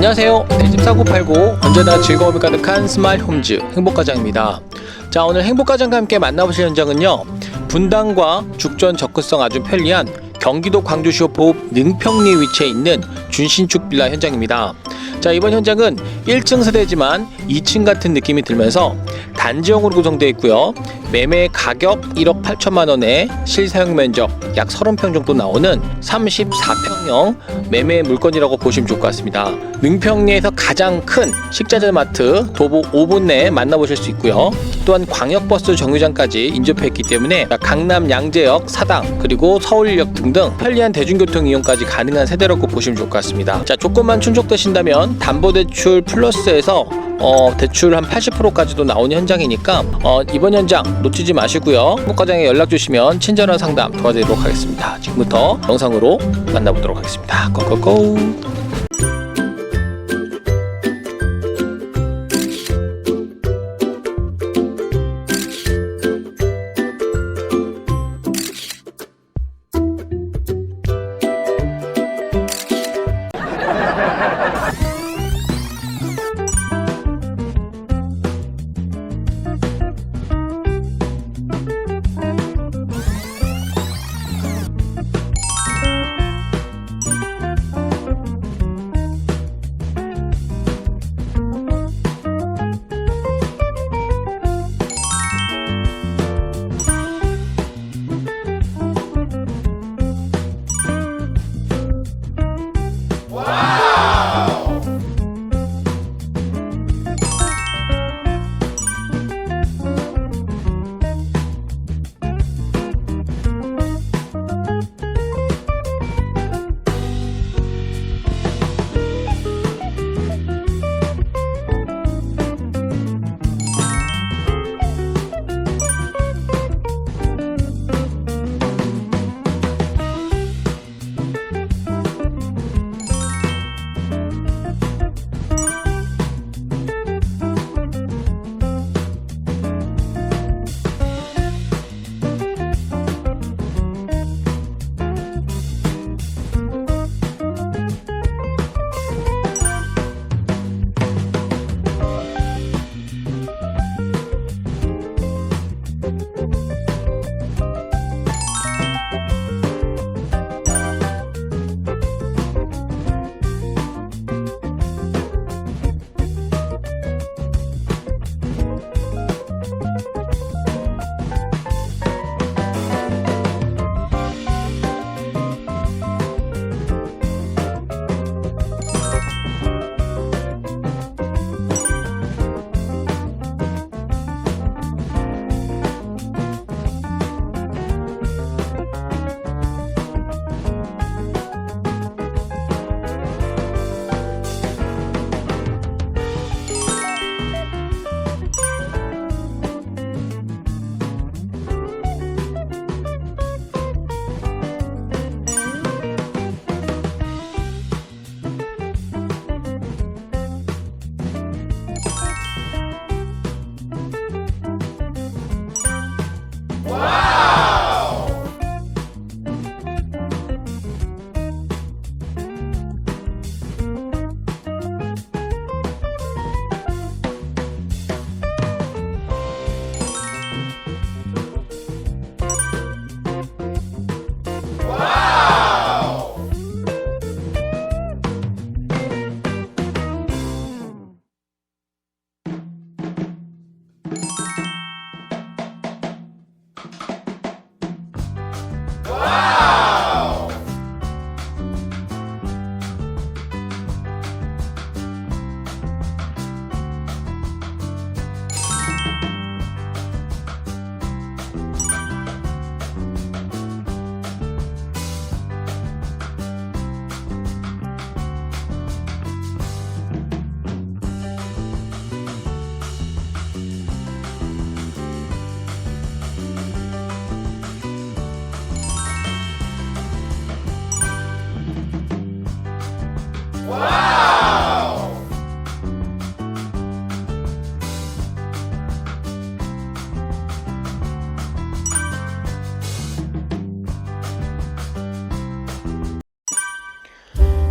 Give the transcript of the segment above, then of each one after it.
안녕하세요. 내 집 사고 팔고 언제나 즐거움이 가득한 스마일 홈즈 행복가장입니다. 자 오늘 행복가장과 함께 만나보실 현장은요. 분당과 죽전 접근성 아주 편리한 경기도 광주시 호포 능평리에 위치해 있는 준신축 빌라 현장입니다. 자 이번 현장은 1층 세대지만 2층 같은 느낌이 들면서 단지형으로 구성되어 있고요. 매매 가격 1억 8천만 원에 실사용 면적 약 30평 정도 나오는 34평형 매매 물건이라고 보시면 좋을 것 같습니다. 능평리에서 가장 큰 식자재 마트 도보 5분 내에 만나보실 수 있고요. 또한 광역버스 정류장까지 인접해 있기 때문에 강남 양재역, 사당 그리고 서울역 등등 편리한 대중교통 이용까지 가능한 세대라고 보시면 좋을 것 같습니다. 자 조건만 충족되신다면 담보대출 플러스에서 어, 대출 한 80%까지도 나오는 현장이니까 어, 이번 현장 놓치지 마시고요. 목과장에 연락 주시면 친절한 상담 도와드리도록 하겠습니다. 지금부터 영상으로 만나보도록 하겠습니다. 고고고.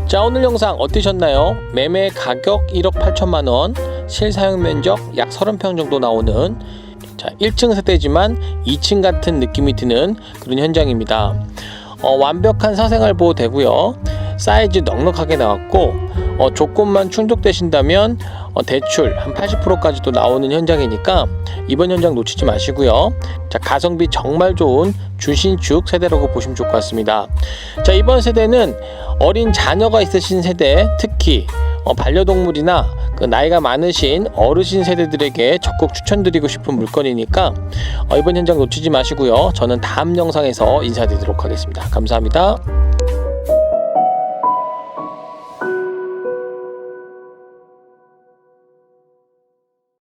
자 오늘 영상 어떠셨나요? 매매 가격 1억 8천만 원, 실사용 면적 약 30평 정도 나오는 자 1층 세대지만 2층 같은 느낌이 드는 그런 현장입니다. 어, 완벽한 사생활 보호 되고요. 사이즈 넉넉하게 나왔고 어, 조건만 충족되신다면 어, 대출 한 80%까지도 나오는 현장이니까 이번 현장 놓치지 마시고요. 자 가성비 정말 좋은 주신축 세대라고 보시면 좋을 것 같습니다. 자 이번 세대는 어린 자녀가 있으신 세대 특히 어, 반려동물이나 그 나이가 많으신 어르신 세대들에게 적극 추천드리고 싶은 물건이니까 어, 이번 현장 놓치지 마시고요. 저는 다음 영상에서 인사드리도록 하겠습니다. 감사합니다.